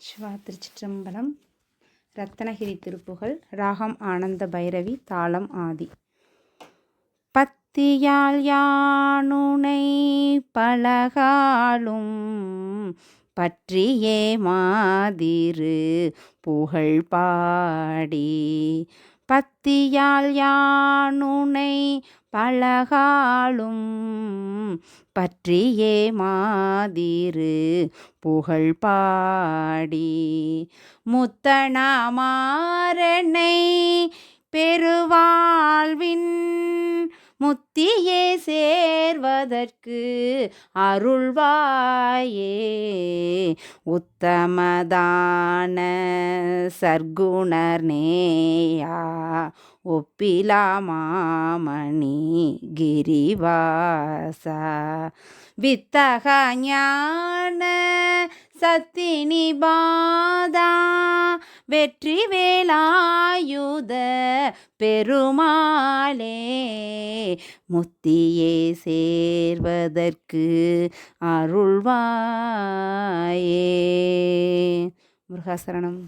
சிவா திருச்சிற்றம்பலம் ரத்தனகிரி திருப்புகழ் ராகம் ஆனந்த பைரவி தாளம் ஆதி. பத்தியால் யானுனை பலகாலும் பற்றியே மாதிரு புகழ் பாடி. பத்தியால் யானுனை பலகாலும் பற்றியே மாதிரு புகழ் பாடி. முத்தனாமாறனை பெருவாழ்வின் முத்தியே சேர்வதற்கு அருள்வாயே. உத்தமதான சர்க்குணர் நேயா ஒப்பிலா மாமணி. கிரிவாச. வித்தக ஞான சத்தினி பாதா. வெற்றி வேலாயுத பெருமாளே. முத்தியே சேர்வதற்கு அருள்வாயே. முருகாசரணம்.